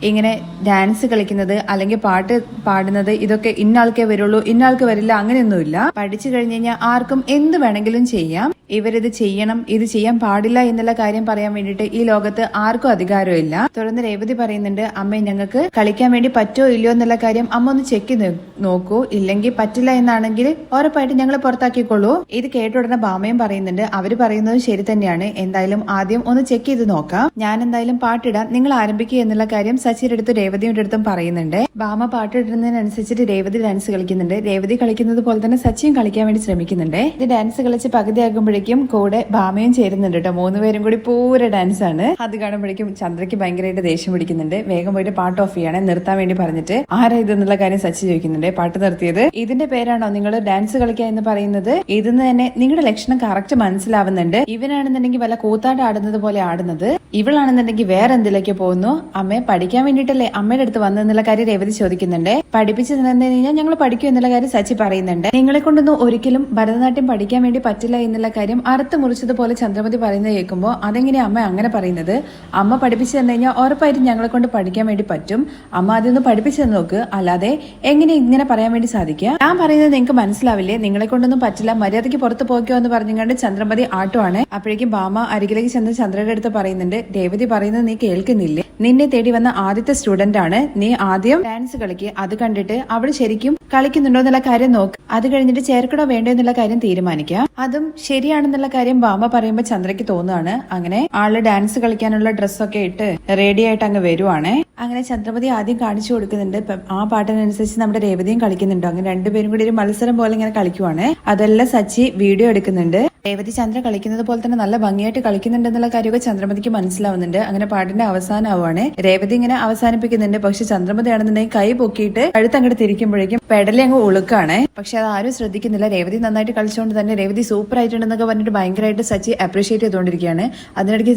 ഇങ്ങനെ ഡാൻസ് കളിക്കുന്നത് അല്ലെങ്കിൽ പാട്ട് പാടുന്നത് ഇതൊക്കെ ഇന്നാൾക്കേ വരുള്ളൂ ഇന്നാൾക്ക് വരില്ല അങ്ങനെയൊന്നുമില്ല. പഠിച്ചു കഴിഞ്ഞ് കഴിഞ്ഞാൽ ആർക്കും എന്ത് വേണമെങ്കിലും ചെയ്യാം. ഇവരിത് ചെയ്യണം ഇത് ചെയ്യാൻ പാടില്ല എന്നുള്ള കാര്യം പറയാൻ വേണ്ടിയിട്ട് ഈ ലോകത്ത് ആർക്കും അധികാരമില്ല. തുടർന്ന് രേവതി പറയുന്നുണ്ട് അമ്മ ഞങ്ങൾക്ക് കളിക്കാൻ വേണ്ടി പറ്റോ ഇല്ലയോ എന്നുള്ള കാര്യം അമ്മ ഒന്ന് ചെക്ക് നോക്കൂ. ഇല്ലെങ്കിൽ പറ്റില്ല എന്നാണെങ്കിൽ ഉറപ്പായിട്ട് ഞങ്ങൾ പുറത്താക്കിക്കോളൂ. ഇത് കേട്ട ഉടനെ ബാമയും പറയുന്നുണ്ട് അവർ പറയുന്നത് ശരി തന്നെയാണ്. എന്തായാലും ആദ്യം ഒന്ന് ചെക്ക് ചെയ്ത് നോക്കാം. ഞാൻ എന്തായാലും പാട്ടിടാം നിങ്ങൾ ആരംഭിക്കുക എന്നുള്ള കാര്യം സച്ചിയുടെ അടുത്ത് രേവതിയുടെ അടുത്തും പറയുന്നുണ്ട്. ബാമ പാട്ട് ഇടുന്നതിനനുസരിച്ചിട്ട് രേവതി ഡാൻസ് കളിക്കുന്നുണ്ട്. രേവതി കളിക്കുന്നത് പോലെ തന്നെ സച്ചിയും കളിക്കാൻ വേണ്ടി ശ്രമിക്കുന്നുണ്ട്. ഇത് ഡാൻസ് കളിച്ച് പകുതിയാകുമ്പോഴേക്കും കൂടെ ബാമയും ചേരുന്നുണ്ട് കേട്ടോ. മൂന്നുപേരും കൂടി പൂര ഡാൻസ് ആണ്. അത് കാണുമ്പോഴേക്കും ചന്ദ്രയ്ക്ക് ഭയങ്കരമായിട്ട് ദേഷ്യം പിടിക്കുന്നുണ്ട്. വേഗം പോയിട്ട് പാട്ട് ഓഫ് ചെയ്യണേ. നിർത്താൻ വേണ്ടി പറഞ്ഞിട്ട് ആരാ ഇതെന്നുള്ള കാര്യം സച്ചി ചോദിക്കുന്നുണ്ട്. പാട്ട് നിർത്തിയത് ഇതിന്റെ പേരാണോ? നിങ്ങൾ ഡാൻസ് കളിക്കുക എന്ന് പറയുന്നത്. ഇതിന്ന് തന്നെ നിങ്ങളുടെ ലക്ഷണം കറക്റ്റ് മനസ്സിലാവുന്നുണ്ട്. ഇവനാണെന്നുണ്ടെങ്കിൽ വല്ല കൂത്താട്ട് ആടുന്നത് പോലെ ആടുന്നത്. ഇവളാണെന്നുണ്ടെങ്കിൽ വേറെ എന്തിലേക്ക് പോകുന്നു? അമ്മയെ പഠിക്കാൻ വേണ്ടിയിട്ടല്ലേ അമ്മയുടെ അടുത്ത് വന്നെന്നുള്ള കാര്യം രേവതി ചോദിക്കുന്നുണ്ട്. പഠിപ്പിച്ചു തന്നെ കഴിഞ്ഞാൽ ഞങ്ങൾ പഠിക്കും എന്നുള്ള കാര്യം സച്ചി പറയുന്നുണ്ട്. നിങ്ങളെ കൊണ്ടൊന്നും ഒരിക്കലും ഭരതനാട്യം പഠിക്കാൻ വേണ്ടി പറ്റില്ല എന്നുള്ള കാര്യം അറുത്ത് മുറിച്ചതുപോലെ ചന്ദ്രമതി പറയുന്നത് കേൾക്കുമ്പോൾ അതെങ്ങനെയാ അമ്മ അങ്ങനെ പറയുന്നത്? അമ്മ പഠിപ്പിച്ചു തന്നു കഴിഞ്ഞാൽ ഉറപ്പായിട്ടും ഞങ്ങളെ കൊണ്ട് പഠിക്കാൻ വേണ്ടി പറ്റും. അമ്മ അതൊന്ന് പഠിപ്പിച്ചു തന്നു നോക്ക്. അല്ലാതെ എങ്ങനെ ഇങ്ങനെ പറയാൻ വേണ്ടി സാധിക്കുക? ഞാൻ പറയുന്നത് നിങ്ങൾക്ക് മനസ്സിലാവില്ലേ? നിങ്ങളെ കൊണ്ടൊന്നും പറ്റില്ല. മര്യാദയ്ക്ക് പുറത്ത് പോയിക്കോ എന്ന് പറഞ്ഞുകൊണ്ട് ചന്ദ്രമതി ആട്ടുവാണ്. അപ്പോഴേക്കും ബാമ അരികിലേക്ക് ചെന്ന് ചന്ദ്രയുടെ അടുത്ത് പറയുന്നുണ്ട്. രേവതി പറയുന്നത് നീ കേൾക്കുന്നില്ലേ? നിന്നെ തേടി വന്ന ആദ്യത്തെ സ്റ്റുഡന്റ് ആണ്. നീ ആദ്യം ഡാൻസ് കളിക്ക്. അത് കണ്ടിട്ട് അവൾ ശരിക്കും കളിക്കുന്നുണ്ടോ എന്നുള്ള കാര്യം നോക്ക്. അത് കഴിഞ്ഞിട്ട് ചേർക്കണോ വേണ്ടോ എന്നുള്ള കാര്യം തീരുമാനിക്കുക. അതും ശരിയാണെന്നുള്ള കാര്യം ബാമ പറയുമ്പോൾ ചന്ദ്രയ്ക്ക് തോന്നുകയാണ് അങ്ങനെ ആൾ ഡാൻസ് കളിക്കാനുള്ള ഡ്രസ്സൊക്കെ ഇട്ട് റെഡി ആയിട്ട് അങ്ങ് വരുവാണ്. അങ്ങനെ ചന്ദ്രപതി ആദ്യം കാണിച്ചു കൊടുക്കുന്നുണ്ട്. ആ പാട്ടിനനുസരിച്ച് നമ്മുടെ രേവതിയും കളിക്കുന്നുണ്ടോ. അങ്ങനെ രണ്ടുപേരും കൂടി ഒരു മത്സരം പോലെ ഇങ്ങനെ കളിക്കുവാണ്. അതെല്ലാം സച്ചി വീഡിയോ എടുക്കുന്നുണ്ട്. രേവതി ചന്ദ്ര കളിക്കുന്നത് പോലെ തന്നെ നല്ല ഭംഗിയായിട്ട് കളിക്കുന്നുണ്ടെന്നുള്ള കാര്യമൊക്കെ ചന്ദ്രമതിക്ക് മനസ്സിലാവുന്നുണ്ട്. അങ്ങനെ പാട്ടിന്റെ അവസാനമാവാണ് രേവതി ഇങ്ങനെ അവസാനിപ്പിക്കുന്നുണ്ട്. പക്ഷെ ചന്ദ്രമതി ആണെന്നുണ്ടെങ്കിൽ കൈ പൊക്കിയിട്ട് കഴുത്ത് അങ്ങോട്ട് തിരിക്കുമ്പോഴേക്കും പെടലി അങ്ങ് ഉളുക്കാണ് പക്ഷെ അത് ആരും ശ്രദ്ധിക്കുന്നില്ല. രേവതി നന്നായിട്ട് കളിച്ചുകൊണ്ട് തന്നെ രേവതി സൂപ്പർ ആയിട്ടുണ്ടെന്നൊക്കെ പറഞ്ഞിട്ട് ഭയങ്കരമായിട്ട് സച്ചി അപ്രീഷിയേറ്റ് ചെയ്തുകൊണ്ടിരിക്കുകയാണ് അതിനിടയ്ക്ക്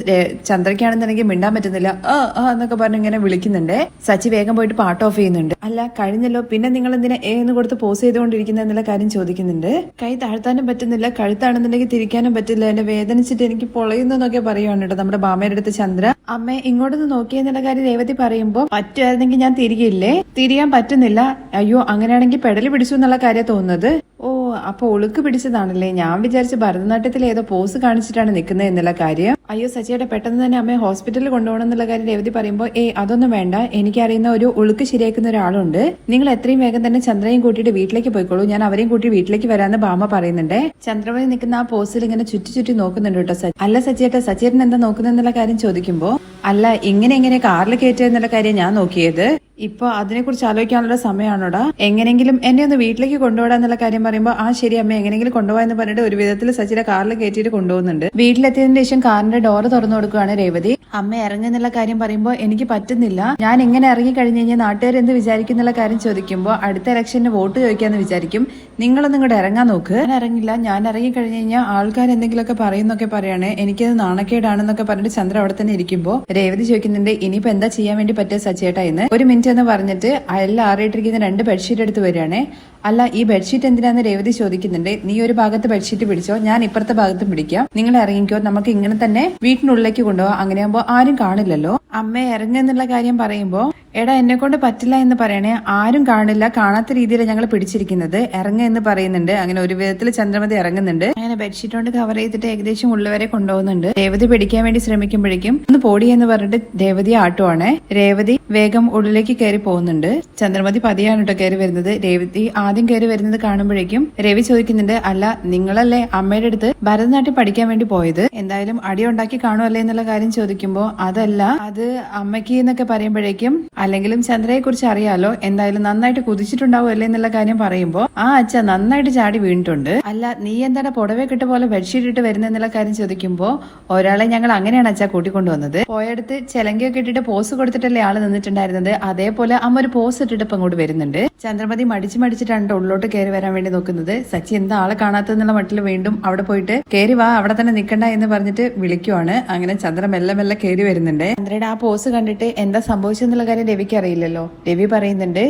ചന്ദ്രക്കാണെന്നുണ്ടെങ്കിൽ മിണ്ടാൻ പറ്റുന്നില്ല. ആ ആ എന്നൊക്കെ പറഞ്ഞ് ഇങ്ങനെ വിളിക്കുന്നുണ്ട്. സച്ചി വേഗം പോയിട്ട് പാട്ട് ഓഫ് ചെയ്യുന്നുണ്ട്. അല്ല കഴിഞ്ഞല്ലോ. പിന്നെ നിങ്ങൾ എന്തിനാ എ എന്ന് കൊടുത്ത് പോസ് ചെയ്തുകൊണ്ടിരിക്കുന്ന എന്നുള്ള കാര്യം ചോദിക്കുന്നുണ്ട്. കൈ താഴ്ത്താനും പറ്റുന്നില്ല. കഴുത്താണെന്നുണ്ടെങ്കിൽ തിരിക്കാനും പറ്റില്ല. എന്നെ വേദനിച്ചിട്ട് എനിക്ക് പൊളയുന്നു എന്നൊക്കെ പറയുവാണ് കേട്ടോ നമ്മുടെ ബാമയുടെ അടുത്ത് ചന്ദ്ര. അമ്മ ഇങ്ങോട്ടൊന്ന് നോക്കിയെന്നുള്ള കാര്യം രേവതി പറയുമ്പോൾ പറ്റുമായിരുന്നെങ്കിൽ ഞാൻ തിരികില്ലേ തിരിയാൻ പറ്റുന്നില്ല. അയ്യോ അങ്ങനെയാണെങ്കിൽ പെടൽ പിടിച്ചു എന്നുള്ള കാര്യം തോന്നുന്നത്. ഓ അപ്പൊ ഒളുക്ക് പിടിച്ചതാണല്ലേ? ഞാൻ വിചാരിച്ച ഭരതനാട്യത്തിൽ ഏതോ പോസ് കാണിച്ചിട്ടാണ് നിൽക്കുന്നത് എന്നുള്ള കാര്യം. അയ്യോ സച്ചിയുടെ പെട്ടെന്ന് തന്നെ അമ്മയെ ഹോസ്പിറ്റലിൽ കൊണ്ടുപോകണം എന്നുള്ള കാര്യം രേവതി പറയുമ്പോൾ ഏ അതൊന്നും വേണ്ട. എനിക്കറിയുന്ന ഒരു ഒളുക്ക് ശരിയാക്കുന്ന ഒരാളുണ്ട്. നിങ്ങൾ എത്രയും വേഗം തന്നെ ചന്ദ്രയും കൂട്ടിയിട്ട് വീട്ടിലേക്ക് പോയിക്കോളൂ. ഞാൻ അവരെയും കൂട്ടി വീട്ടിലേക്ക് വരാമെന്ന് ബാമ പറയുന്നുണ്ട്. ചന്ദ്രമതി നിൽക്കുന്ന ആ പോസ്റ്റിൽ ഇങ്ങനെ ചുറ്റി ചുറ്റി നോക്കുന്നുണ്ട് കേട്ടോ സച്ചി അല്ല സച്ചിയേട്ടാ സച്ചിയേട്ടൻ എന്താ നോക്കുന്നെന്നുള്ള കാര്യം ചോദിക്കുമ്പോൾ അല്ല ഇങ്ങനെ എങ്ങനെ കാറിൽ കയറ്റുക എന്നുള്ള കാര്യം ഞാൻ നോക്കിയത്. ഇപ്പൊ അതിനെക്കുറിച്ച് ആലോചിക്കാനുള്ള സമയമാണോടാ എങ്ങനെങ്കിലും എന്നെ ഒന്ന് വീട്ടിലേക്ക് കൊണ്ടുപോകാൻ എന്നുള്ള കാര്യം പറയുമ്പോൾ ആ ശരി അമ്മ എങ്ങനെങ്കിലും കൊണ്ടുപോകാന്ന് പറഞ്ഞിട്ട് ഒരു വിധത്തിൽ സച്ചിയുടെ കാറിൽ കയറ്റിയിട്ട് കൊണ്ടുപോകുന്നുണ്ട്. വീട്ടിലെത്തിയതിനു ശേഷം കാറിന്റെ ഡോറ് തുറന്നു കൊടുക്കുകയാണ് രേവതി. അമ്മ ഇറങ്ങുന്നുള്ള കാര്യം പറയുമ്പോൾ എനിക്ക് പറ്റുന്നില്ല. ഞാൻ എങ്ങനെ ഇറങ്ങി കഴിഞ്ഞു കഴിഞ്ഞാൽ നാട്ടുകാർ എന്ത് വിചാരിക്കുന്നുള്ള കാര്യം ചോദിക്കുമ്പോൾ അടുത്ത ഇലക്ഷന് വോട്ട് ചോദിക്കാന്ന് വിചാരിക്കും. നിങ്ങളൊന്നും ഇങ്ങോട്ട് ഇറങ്ങാൻ നോക്ക്. ഞാൻ ഇറങ്ങില്ല. ഞാൻ ഇറങ്ങി കഴിഞ്ഞ് കഴിഞ്ഞാൽ ആൾക്കാർ എന്തെങ്കിലുമൊക്കെ പറയുന്നൊക്കെ പറയണേ. എനിക്കത് നാണക്കേടാണെന്നൊക്കെ പറഞ്ഞിട്ട് ചന്ദ്ര അവിടെ തന്നെ ഇരിക്കുമ്പോൾ രേവതി ചോദിക്കുന്നുണ്ട് ഇനിയിപ്പോ എന്താ ചെയ്യാൻ വേണ്ടി പറ്റിയ സച്ചേട്ടാ? എന്ന്. ഒരു മിനിറ്റ് എന്ന് പറഞ്ഞിട്ട് എല്ലാം ആറിയിട്ടിരിക്കുന്ന രണ്ട് ബെഡ്ഷീറ്റ് എടുത്ത് വരികയാണേ. അല്ല ഈ ബെഡ്ഷീറ്റ് എന്തിനാന്ന് രേവതി ചോദിക്കുന്നുണ്ട്. നീ ഒരു ഭാഗത്ത് ബെഡ്ഷീറ്റ് പിടിച്ചോ. ഞാൻ ഇപ്പുറത്തെ ഭാഗത്തും പിടിക്കാം. നിങ്ങൾ ഇറങ്ങിക്കോ. നമുക്ക് ഇങ്ങനെ തന്നെ വീട്ടിനുള്ളിലേക്ക് കൊണ്ടുപോകാം അങ്ങനെയാകുമ്പോ ആരും കാണില്ലല്ലോ. അമ്മ ഇറങ്ങുന്നുള്ള കാര്യം പറയുമ്പോ എടാ എന്നെ കൊണ്ട് പറ്റില്ല എന്ന് പറയണേ. ആരും കാണില്ല. കാണാത്ത രീതിയിൽ ഞങ്ങൾ പിടിച്ചിരിക്കുന്നത്. ഇറങ്ങ എന്ന് പറയുന്നുണ്ട്. അങ്ങനെ ഒരു വിധത്തിൽ ചന്ദ്രമതി ഇറങ്ങുന്നുണ്ട്. അങ്ങനെ ബെഡ്ഷീറ്റ് കൊണ്ട് കവർ ചെയ്തിട്ട് ഏകദേശം ഉള്ളുവരെ കൊണ്ടുപോകുന്നുണ്ട്. രേവതി പിടിക്കാൻ വേണ്ടി ശ്രമിക്കുമ്പോഴേക്കും ഒന്ന് പോടി എന്ന് പറഞ്ഞിട്ട് രേവതി ആട്ടുവാണ്. രേവതി വേഗം ഉള്ളിലേക്ക് കയറി പോകുന്നുണ്ട്. ചന്ദ്രമതി പതിയാണ് കേട്ടോ കയറി വരുന്നത്. രേവതി ആദ്യം കയറി വരുന്നത് കാണുമ്പോഴേക്കും രവി ചോദിക്കുന്നുണ്ട് അല്ല നിങ്ങളല്ലേ അമ്മയുടെ അടുത്ത് ഭരതനാട്യം പഠിക്കാൻ വേണ്ടി പോയത്? എന്തായാലും അടി ഉണ്ടാക്കി കാണുമല്ലേ എന്നുള്ള കാര്യം ചോദിക്കുമ്പോ അതല്ല അത് അമ്മയ്ക്ക് എന്നൊക്കെ പറയുമ്പോഴേക്കും അല്ലെങ്കിലും ചന്ദ്രയെ കുറിച്ച് അറിയാലോ എന്തായാലും നന്നായിട്ട് കുതിച്ചിട്ടുണ്ടാവുമല്ലേ എന്നുള്ള കാര്യം പറയുമ്പോ ആ അച്ഛ നന്നായിട്ട് ചാടി വീണിട്ടുണ്ട്. അല്ല നീ എന്താണ് പുടവെ കിട്ട പോലെ ബെഡ്ഷീറ്റ് ഇട്ട് വരുന്നെന്നുള്ള കാര്യം ചോദിക്കുമ്പോ ഒരാളെ ഞങ്ങൾ അങ്ങനെയാണ് അച്ഛാ കൂട്ടിക്കൊണ്ടുവന്നത്. പോയടുത്ത് ചെലങ്കയൊക്കെ ഇട്ടിട്ട് പോസ് കൊടുത്തിട്ടല്ലേ ആൾ നിന്നിട്ടുണ്ടായിരുന്നത്. അതേപോലെ അമ്മ ഒരു പോസ് ഇട്ടിട്ട് ഇപ്പം അങ്ങോട്ട് വരുന്നുണ്ട്. ചന്ദ്രമതി മടിച്ച് മടിച്ചിട്ടാണ് ഉള്ളോട്ട് കയറി വരാൻ വേണ്ടി നോക്കുന്നത്. സച്ചി എന്താ ആളെ കാണാത്തെന്നുള്ള മട്ടിൽ വീണ്ടും അവിടെ പോയിട്ട് കയറി വാ അവിടെ തന്നെ നിൽക്കണ്ട എന്ന് പറഞ്ഞിട്ട് വിളിക്കുവാണ്. അങ്ങനെ ചന്ദ്ര മെല്ലെ മെല്ലെ കയറി വരുന്നുണ്ട്. ചന്ദ്രയുടെ ആ പോസ് കണ്ടിട്ട് എന്താ സംഭവിച്ചെന്നുള്ള കാര്യം രവിക്ക് അറിയില്ലല്ലോ. രവി പറയുന്നുണ്ട്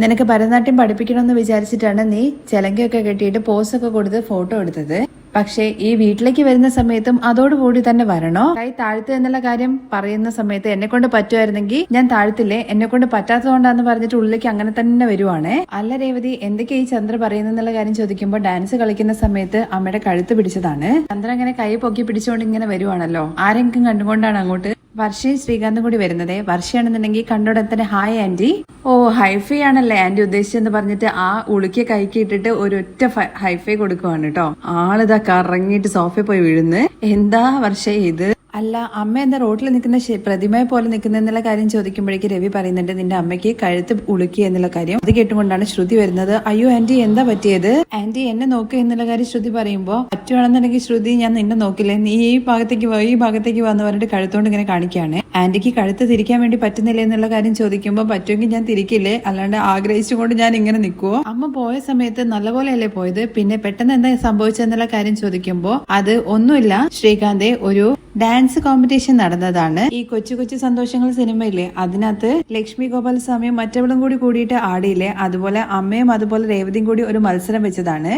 നിനക്ക് ഭരതനാട്യം പഠിപ്പിക്കണമെന്ന് വിചാരിച്ചിട്ടാണ് നീ ചെലങ്കയൊക്കെ കെട്ടിയിട്ട് പോസൊക്കെ കൊടുത്ത് ഫോട്ടോ എടുത്തത്. പക്ഷേ ഈ വീട്ടിലേക്ക് വരുന്ന സമയത്തും അതോടുകൂടി തന്നെ വരണോ? കൈ താഴ്ത്ത് എന്നുള്ള കാര്യം പറയുന്ന സമയത്ത് എന്നെ കൊണ്ട് പറ്റുമായിരുന്നെങ്കിൽ ഞാൻ താഴ്ത്തില്ലേ? എന്നെ കൊണ്ട് പറ്റാത്തതുകൊണ്ടാന്ന് പറഞ്ഞിട്ട് ഉള്ളിലേക്ക് അങ്ങനെ തന്നെ വരുവാണേ? അല്ല രേവതി എന്തൊക്കെ ഈ ചന്ദ്ര പറയുന്നുള്ള കാര്യം ചോദിക്കുമ്പോൾ ഡാൻസ് കളിക്കുന്ന സമയത്ത് അമ്മയുടെ കഴുത്ത് പിടിച്ചതാണ്. ചന്ദ്ര അങ്ങനെ കൈ പൊക്കി പിടിച്ചുകൊണ്ട് ഇങ്ങനെ വരുവാണല്ലോ. ആരെങ്കിലും കണ്ടുകൊണ്ടാണ് അങ്ങോട്ട് വർഷയും ശ്രീകാന്തും കൂടി വരുന്നത്. വർഷയാണെന്നുണ്ടെങ്കിൽ കണ്ടോടെ തന്നെ ഹായ് ആന്റി. ഓ ഹൈഫൈ ആണല്ലേ ആന്റി ഉദ്ദേശിച്ചെന്ന് പറഞ്ഞിട്ട് ആ ഉളുക്കിയ കൈക്ക് ഇട്ടിട്ട് ഒരൊറ്റ ഹൈഫൈ കൊടുക്കുവാണ് കേട്ടോ. ആളിതാ കറങ്ങിയിട്ട് സോഫയിൽ പോയി വീഴുന്നു. എന്താ വർഷ ഇത്? അല്ല അമ്മ എന്താ റോഡിൽ നിൽക്കുന്ന പ്രതിമയെ പോലെ നിൽക്കുന്ന എന്നുള്ള കാര്യം ചോദിക്കുമ്പോഴേക്ക് രവി പറയുന്നുണ്ട് നിന്റെ അമ്മയ്ക്ക് കഴുത്ത് ഉളുക്കി എന്നുള്ള കാര്യം. അത് കേട്ടുകൊണ്ടാണ് ശ്രുതി വരുന്നത്. അയ്യോ ആന്റി എന്താ പറ്റിയത്? ആന്റി എന്നെ നോക്കുക എന്നുള്ള കാര്യം ശ്രുതി പറയുമ്പോ പറ്റുവാണെന്നുണ്ടെങ്കിൽ ശ്രുതി ഞാൻ നിന്നെ നോക്കില്ലേ? നീ ഈ ഭാഗത്തേക്ക് വാ ഈ ഭാഗത്തേക്ക് വന്ന് പറഞ്ഞിട്ട് കഴുത്തോണ്ട് ഇങ്ങനെ കാണിക്കുകയാണ്. ആന്റിക്ക് കഴുത്ത് തിരിക്കാൻ വേണ്ടി പറ്റുന്നില്ല? എന്നുള്ള കാര്യം ചോദിക്കുമ്പോൾ പറ്റുമെങ്കിൽ ഞാൻ തിരിക്കില്ലേ? അല്ലാണ്ട് ആഗ്രഹിച്ചുകൊണ്ട് ഞാൻ ഇങ്ങനെ നിൽക്കുവോ? അമ്മ പോയ സമയത്ത് നല്ലപോലെയല്ലേ പോയത്? പിന്നെ പെട്ടെന്ന് എന്താ സംഭവിച്ചെന്നുള്ള കാര്യം ചോദിക്കുമ്പോൾ അത് ഒന്നുമില്ല. ശ്രീകാന്തെ ഒരു ഡാൻസ് കോമ്പറ്റീഷൻ നടന്നതാണ്. ഈ കൊച്ചു കൊച്ചു സന്തോഷങ്ങൾ സിനിമയില്ലേ അതിനകത്ത് ലക്ഷ്മി ഗോപാലസ്വാമിയും മറ്റവളും കൂടി കൂടിയിട്ട് ആടിയില്ലേ അതുപോലെ അമ്മയും അതുപോലെ രേവതിയും കൂടി ഒരു മത്സരം വെച്ചതാണ്.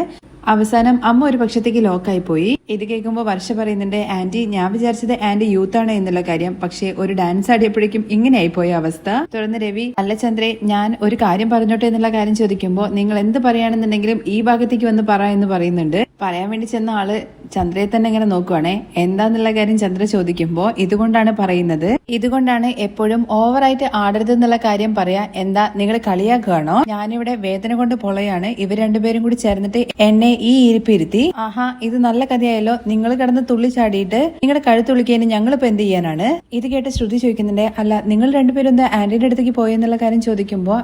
അവസാനം അമ്മ ഒരു പക്ഷത്തേക്ക് ലോക്കായി പോയി. ഇത് കേൾക്കുമ്പോൾ വർഷ പറയുന്നുണ്ട് ആന്റി ഞാൻ വിചാരിച്ചത് ആന്റി യൂത്ത് ആണ് എന്നുള്ള കാര്യം. പക്ഷേ ഒരു ഡാൻസ് ആടിയപ്പോഴേക്കും ഇങ്ങനെയായി പോയ അവസ്ഥ. തുടർന്ന് രവി അല്ല ചന്ദ്രേ ഞാൻ ഒരു കാര്യം പറഞ്ഞോട്ടെ എന്നുള്ള കാര്യം ചോദിക്കുമ്പോൾ നിങ്ങൾ എന്ത് പറയുകയാണെന്നുണ്ടെങ്കിലും ഈ ഭാഗത്തേക്ക് വന്ന് പറ എന്ന് പറയുന്നുണ്ട്. പറയാൻ വേണ്ടി ചെന്ന ആൾ ചന്ദ്രയെ തന്നെ ഇങ്ങനെ നോക്കുവാണേ. എന്താന്നുള്ള കാര്യം ചന്ദ്ര ചോദിക്കുമ്പോൾ ഇതുകൊണ്ടാണ് പറയുന്നത്. ഇതുകൊണ്ടാണ് എപ്പോഴും ഓവറായിട്ട് ആടരുത് എന്നുള്ള കാര്യം പറയാ. എന്താ നിങ്ങൾ കളിയാക്കുകയാണോ? ഞാനിവിടെ വേദന കൊണ്ട് പൊളയാണ്. ഇവർ രണ്ടുപേരും കൂടി ചേർന്നിട്ട് എന്നെ ഈ ഇരിപ്പ് ഇരുത്തി ആഹാ ഇത് നല്ല കഥയായല്ലോ. നിങ്ങൾ കിടന്ന് തുള്ളി ചാടിയിട്ട് നിങ്ങളുടെ ഞങ്ങൾ ഞങ്ങളിപ്പോ എന്ത് ചെയ്യാനാണ്? ഇത് കേട്ട് ശ്രുതി ചോദിക്കുന്നുണ്ട് അല്ല നിങ്ങൾ രണ്ടുപേരും ആന്റിന്റെ അടുത്തേക്ക് പോയെന്നുള്ള കാര്യം ചോദിക്കുമ്പോൾ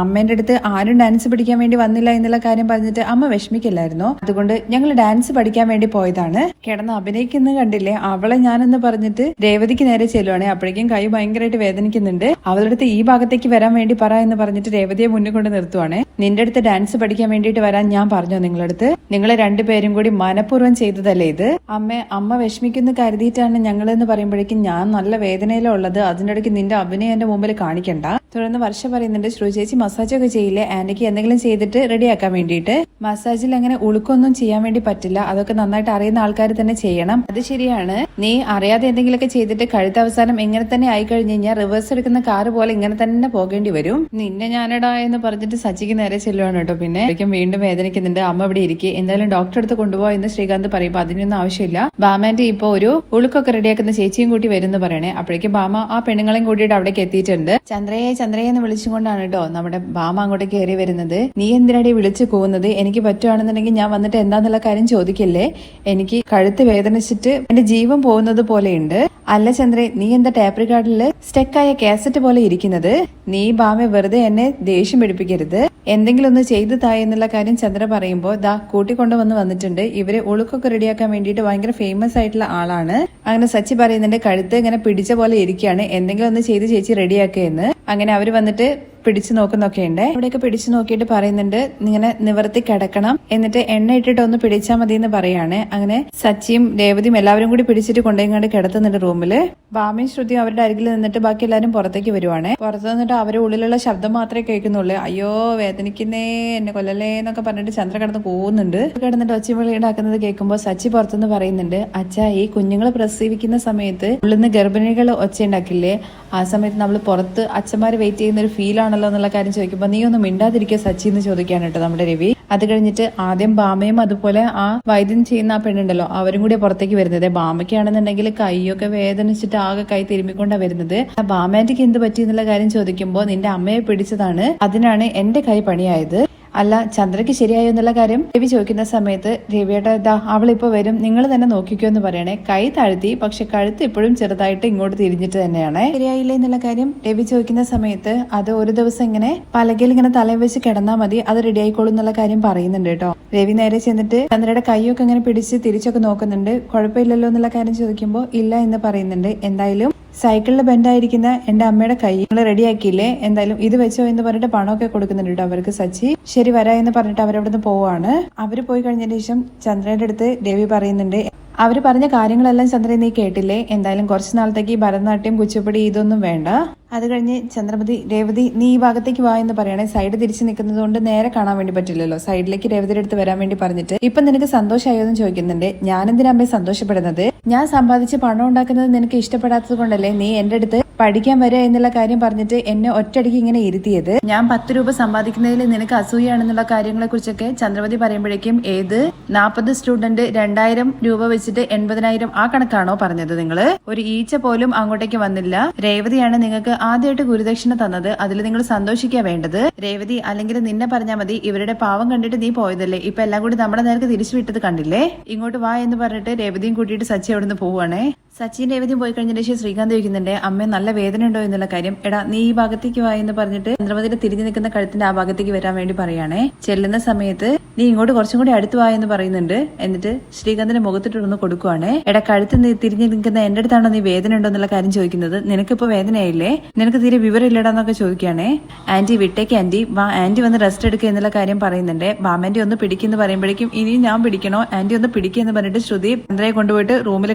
അമ്മേന്റെ അടുത്ത് ആരും ഡാൻസ് പഠിക്കാൻ വേണ്ടി വന്നില്ല എന്നുള്ള കാര്യം പറഞ്ഞിട്ട് അമ്മ വിഷമിക്കില്ലായിരുന്നോ? അതുകൊണ്ട് ഞങ്ങൾ ഡാൻസ് പഠിക്കാൻ വേണ്ടി പോയതാണ്. കിടന്ന് അഭിനയിക്കുന്ന കണ്ടില്ലേ? അവളെ ഞാനെന്ന് പറഞ്ഞിട്ട് രേവതിക്ക് നേരെ ചെല്ലുവാണെ. അപ്പോഴേക്കും കൈ ഭയങ്കരമായിട്ട് വേദനിക്കുന്നുണ്ട്. അവളുടെ അടുത്ത് ഈ ഭാഗത്തേക്ക് വരാൻ വേണ്ടി പറ എന്ന് പറഞ്ഞിട്ട് രേവതിയെ മുന്നിൽ കൊണ്ട് നിർത്തുവാണേ. നിന്റെ അടുത്ത് ഡാൻസ് പഠിക്കാൻ വേണ്ടിയിട്ട് വരാൻ ഞാൻ പറഞ്ഞോ നിങ്ങളടുത്ത് നിങ്ങൾ രണ്ടുപേരും കൂടി മനഃപൂർവം ചെയ്തതല്ലേ ഇത്? അമ്മ അമ്മ വിഷമിക്കുന്നു കരുതിയിട്ടാണ് ഞങ്ങൾ എന്ന് പറയുമ്പോഴേക്കും ഞാൻ നല്ല വേദനയിലുള്ളത് അതിന്റെ ഇടയ്ക്ക് നിന്റെ അഭിനയം എന്റെ മുമ്പിൽ കാണിക്കണ്ട. തുടർന്ന് വർഷ പറയുന്നുണ്ട് ശ്രു ചേച്ചി മസാജ് ഒക്കെ ചെയ്യില്ലേ? ആന്റിക്ക് എന്തെങ്കിലും ചെയ്തിട്ട് റെഡിയാക്കാൻ വേണ്ടിയിട്ട്. മസാജിൽ അങ്ങനെ ഉളുക്കൊന്നും ചെയ്യാൻ വേണ്ടി പറ്റില്ല. അതൊക്കെ നന്നായിട്ട് അറിയുന്ന ആൾക്കാർ തന്നെ ചെയ്യണം. അത് ശരിയാണ്. നീ അറിയാതെ എന്തെങ്കിലുമൊക്കെ ചെയ്തിട്ട് കഴുത്ത അവസാനം ഇങ്ങനെ തന്നെ ആയി കഴിഞ്ഞു കഴിഞ്ഞാൽ റിവേഴ്സ് എടുക്കുന്ന കാറ് പോലെ ഇങ്ങനെ തന്നെ പോകേണ്ടി വരും. നിന്നെ ഞാനടാ എന്ന് പറഞ്ഞിട്ട് സച്ചിക്ക് നേരെ ചെല്ലുവാണ് കേട്ടോ പിന്നെ. വീണ്ടും വേദനിക്കുന്നുണ്ട്. അമ്മ ഇവിടെ ഇരിക്കെ എന്തായാലും ഡോക്ടറെ അടുത്ത് കൊണ്ടുപോകാം എന്ന് ശ്രീകാന്ത് പറയുമ്പോൾ അതിനൊന്നും ആവശ്യമില്ല. ബാമാന്റെ ഇപ്പൊ ഒരു ഉളുക്കൊക്കെ റെഡിയാക്കുന്ന ചേച്ചിയും കൂട്ടി വരുന്നു പറയണേ. അപ്പോഴേക്കും ബാമ ആ പെണ്ണുങ്ങളെയും കൂട്ടിയിട്ട് അവിടേക്ക് എത്തിയിട്ടുണ്ട്. ചന്ദ്രയെ ചന്ദ്രയെ എന്ന് വിളിച്ചുകൊണ്ടാണ് കേട്ടോ നമ്മുടെ ബാമ അങ്ങോട്ട് കയറി വരുന്നത്. നീ എന്തിനാടി വിളിച്ചു പോകുന്നത് എനിക്ക് പറ്റുവാണെന്നുണ്ടെങ്കിൽ ഞാൻ വന്നിട്ട് എന്താന്നുള്ള കാര്യം ചോദിക്കില്ലേ? എനിക്ക് കഴുത്ത് വേദനിച്ചിട്ട് എന്റെ ജീവൻ പോകുന്നത് പോലെയുണ്ട്. അല്ല ചന്ദ്രേ നീ എന്താ ടേപ്പ് റിക്കാർഡിൽ സ്റ്റെക്കായ കാസറ്റ് പോലെ ഇരിക്കുന്നത്? നീ ബാമ വെറുതെ എന്നെ ദേഷ്യം പിടിപ്പിക്കരുത്. എന്തെങ്കിലും ഒന്ന് ചെയ്തു തായെന്നുള്ള കാര്യം ചന്ദ്ര പറയുമ്പോൾ ദാ കൂട്ടിക്കൊണ്ടുവന്ന് വന്നിട്ടുണ്ട്. ഇവരെ ഒളുക്കൊക്കെ റെഡിയാക്കാൻ വേണ്ടിയിട്ട് ഭയങ്കര ഫേമസ് ആയിട്ടുള്ള ആളാണ്. അങ്ങനെ സച്ചി പറയുന്നുണ്ട് കഴുത്ത് ഇങ്ങനെ പിടിച്ച പോലെ ഇരിക്കുകയാണ്. എന്തെങ്കിലും ഒന്ന് ചെയ്ത് ചേച്ചി റെഡിയാക്കുകയെന്ന് അങ്ങനെ അവർ വന്നിട്ട് പിടിച്ചു നോക്കുന്നൊക്കെ ഉണ്ട് അവിടെയൊക്കെ പിടിച്ചു നോക്കിയിട്ട് പറയുന്നുണ്ട് ഇങ്ങനെ നിവർത്തി കിടക്കണം. എന്നിട്ട് എണ്ണ ഇട്ടിട്ട് ഒന്ന് പിടിച്ചാൽ മതി എന്ന് പറയാണ്. അങ്ങനെ സച്ചിയും രേവതിയും എല്ലാവരും കൂടി പിടിച്ചിട്ട് കൊണ്ടുപോയി കിടത്തുന്നുണ്ട് റൂമിൽ ബാമയും ശ്രുതിയും അവരുടെ അരികിൽ നിന്നിട്ട് ബാക്കി എല്ലാവരും പുറത്തേക്ക് വരുവാണ്. പുറത്ത് നിന്നിട്ട് അവരുടെ ഉള്ളിലുള്ള ശബ്ദം മാത്രമേ കേൾക്കുന്നുള്ളൂ. അയ്യോ വേദനിക്കുന്നേ എന്നെ കൊല്ലലേ എന്നൊക്കെ പറഞ്ഞിട്ട് ചന്ദ്ര കിടന്ന് പോകുന്നുണ്ട് കിടന്നിട്ട് ഒച്ചവിളി ഉണ്ടാക്കുന്നത് കേൾക്കുമ്പോൾ സച്ചി പുറത്തുനിന്ന് പറയുന്നുണ്ട് അച്ഛാ ഈ കുഞ്ഞുങ്ങൾ പ്രസവിക്കുന്ന സമയത്ത് ഉള്ളിൽ നിന്ന് ഗർഭിണികൾ ഒച്ച ഉണ്ടാക്കില്ലേ ആ സമയത്ത് നമ്മൾ പുറത്ത് അച്ഛന്മാർ വെയിറ്റ് ചെയ്യുന്ന ഒരു ഫീൽ ആണല്ലോ എന്നുള്ള കാര്യം ചോദിക്കുമ്പോൾ നീ ഒന്നും മിണ്ടാതിരിക്കുക സച്ചി എന്ന് ചോദിക്കാണ് കേട്ടോ നമ്മുടെ രവി. അത് കഴിഞ്ഞിട്ട് ആദ്യം ബാമയും അതുപോലെ ആ വൈദ്യം ചെയ്യുന്ന ആ പെണ്ണുണ്ടല്ലോ അവരും കൂടി പുറത്തേക്ക് വരുന്നത്. ബാമയ്ക്കാണെന്നുണ്ടെങ്കിൽ കൈയൊക്കെ വേദനിച്ചിട്ട് ആകെ കൈ തിരുമ്മിക്കൊണ്ടാ വരുന്നത്. ആ ബാമാന്റിക്ക് എന്ത് പറ്റി എന്നുള്ള കാര്യം ചോദിക്കുമ്പോൾ നിന്റെ അമ്മയെ പിടിച്ചതാണ്. അതിനാണ് എന്റെ കൈ പണിയായത്. അല്ല ചന്ദ്രയ്ക്ക് ശരിയായോ എന്നുള്ള കാര്യം രവി ചോദിക്കുന്ന സമയത്ത് രവിയുടെ ഇതാ അവളിപ്പോ വരും. നിങ്ങൾ തന്നെ നോക്കിക്കോ എന്ന് പറയണേ. കൈ താഴ്ത്തി പക്ഷെ കഴുത്ത് ഇപ്പോഴും ചെറുതായിട്ട് ഇങ്ങോട്ട് തിരിഞ്ഞിട്ട് തന്നെയാണ്. ശരിയായില്ല എന്നുള്ള കാര്യം രവി ചോദിക്കുന്ന സമയത്ത് അത് ഒരു ദിവസം ഇങ്ങനെ പലകയിൽ ഇങ്ങനെ തലയിൽ വെച്ച് കിടന്നാൽ മതി. അത് റെഡി ആയിക്കോളും എന്നുള്ള കാര്യം പറയുന്നുണ്ട് കേട്ടോ. രവി നേരെ ചെന്നിട്ട് ചന്ദ്രയുടെ കൈയൊക്കെ ഇങ്ങനെ പിടിച്ച് തിരിച്ചൊക്കെ നോക്കുന്നുണ്ട്. കുഴപ്പമില്ലല്ലോ എന്നുള്ള കാര്യം ചോദിക്കുമ്പോൾ ഇല്ല എന്ന് പറയുന്നുണ്ട്. എന്തായാലും സൈക്കിളിൽ ബെൻഡായിരിക്കുന്ന എന്റെ അമ്മയുടെ കൈ നിങ്ങൾ റെഡിയാക്കിയില്ലേ? എന്തായാലും ഇത് വെച്ചോ എന്ന് പറഞ്ഞിട്ട് പണമൊക്കെ കൊടുക്കുന്നുണ്ട് അവർക്ക് സച്ചി. ശരി വരാ എന്ന് പറഞ്ഞിട്ട് നിന്ന് പോവാണ്. അവർ പോയി കഴിഞ്ഞതിന് ശേഷം ചന്ദ്രന്റെ അടുത്ത് ദേവി പറയുന്നുണ്ട് അവർ പറഞ്ഞ കാര്യങ്ങളെല്ലാം ചന്ദ്രൻ നീ കേട്ടില്ലേ? എന്തായാലും കുറച്ച് നാളത്തേക്ക് ഭരതനാട്യം കുച്ചിപ്പുടി ഇതൊന്നും വേണ്ട. അത് കഴിഞ്ഞ് ചന്ദ്രമതി രേവതി നീ ഈ ഭാഗത്തേക്ക് വാ എന്ന് പറയണേ. സൈഡ് തിരിച്ച് നിൽക്കുന്നത് കൊണ്ട് നേരെ കാണാൻ വേണ്ടി പറ്റില്ലല്ലോ. സൈഡിലേക്ക് രേവതിയുടെ അടുത്ത് വരാൻ വേണ്ടി പറഞ്ഞിട്ട്. ഇപ്പൊ നിനക്ക് സന്തോഷമായോ എന്ന് ചോദിക്കുന്നുണ്ട്. ഞാൻ എന്തിനാ സന്തോഷപ്പെടുന്നത്? ഞാൻ സമ്പാദിച്ച് പണം ഉണ്ടാക്കുന്നത് നിനക്ക് ഇഷ്ടപ്പെടാത്തത് കൊണ്ടല്ലേ നീ എന്റെ അടുത്ത് പഠിക്കാൻ വരിക എന്നുള്ള കാര്യം പറഞ്ഞിട്ട് എന്നെ ഒറ്റയടിക്ക് ഇങ്ങനെ ഇരുത്തിയത്? ഞാൻ പത്ത് രൂപ സമ്പാദിക്കുന്നതിൽ നിനക്ക് അസൂയാണെന്നുള്ള കാര്യങ്ങളെ കുറിച്ചൊക്കെ ചന്ദ്രമതി പറയുമ്പോഴേക്കും ഏത്? നാൽപ്പത് സ്റ്റുഡന്റ് രണ്ടായിരം രൂപ വെച്ചിട്ട് എൺപതിനായിരം ആ കണക്കാണോ പറഞ്ഞത് നിങ്ങൾ? ഒരു ഈച്ച പോലും അങ്ങോട്ടേക്ക് വന്നില്ല. രേവതിയാണ് നിങ്ങൾക്ക് ആദ്യമായിട്ട് ഗുരുദക്ഷിണ തന്നത് അതിൽ നിങ്ങൾ സന്തോഷിക്കുക വേണ്ടത്. രേവതി അല്ലെങ്കിൽ നിന്നെ പറഞ്ഞാൽ മതി ഇവരുടെ പാവം കണ്ടിട്ട് നീ പോയതല്ലേ? ഇപ്പൊ എല്ലാം കൂടി നമ്മുടെ നേർക്ക് തിരിച്ചു വിട്ടത് കണ്ടില്ലേ? ഇങ്ങോട്ട് വാ എന്ന് പറഞ്ഞിട്ട് രേവതിയും കൂട്ടിയിട്ട് സച്ചി അവിടുന്ന് പോവുകയാണേ സച്ചിൻ രേവതിയും പോയി കഴിഞ്ഞ ശേഷം ശ്രീകാന്ത് ചോദിക്കുന്നുണ്ട് അമ്മ നല്ല വേദന ഉണ്ടോ എന്നുള്ള കാര്യം. എടാ നീ ഈ ഭാഗത്തേക്ക് വാ എന്ന് പറഞ്ഞിട്ട് ചന്ദ്രമതിയുടെ തിരിഞ്ഞു നിൽക്കുന്ന കഴുത്തിന്റെ ആ ഭാഗത്തേക്ക് വരാൻ വേണ്ടി പറയുകയാണേ. ചെല്ലുന്ന സമയത്ത് നീ ഇങ്ങോട്ട് കുറച്ചും കൂടി അടുത്ത് വാ എന്ന് പറയുന്നുണ്ട്. എന്നിട്ട് ശ്രീകാന്തിന്റെ മുഖത്തിട്ടൊന്ന് കൊടുക്കുവാണ്. എടാ കഴുത്ത് നീ തിരിഞ്ഞു നിൽക്കുന്ന എന്റെ അടുത്താണോ നീ വേദന ഉണ്ടോ എന്നുള്ള കാര്യം ചോദിക്കുന്നത്. നിനക്കിപ്പോ വേദനയായില്ലേ? നിനക്ക് തീരെ വിവരം ഇല്ലടാന്നൊക്കെ ചോദിക്കുകയാണേ. ആന്റി വിട്ടേക്ക് ആന്റി. വാ ആന്റി വന്ന് റെസ്റ്റ് എടുക്കുക എന്നുള്ള കാര്യം പറയുന്നുണ്ട്. ബാമാന്റി ഒന്ന് പിടിക്കുന്നു പറയുമ്പോഴേക്കും ഇനി ഞാൻ പിടിക്കണോ? ആന്റി ഒന്ന് പിടിക്കുക എന്ന് പറഞ്ഞിട്ട് ശ്രുതി ചന്ദ്രയെ കൊണ്ടുപോയിട്ട് റൂമിൽ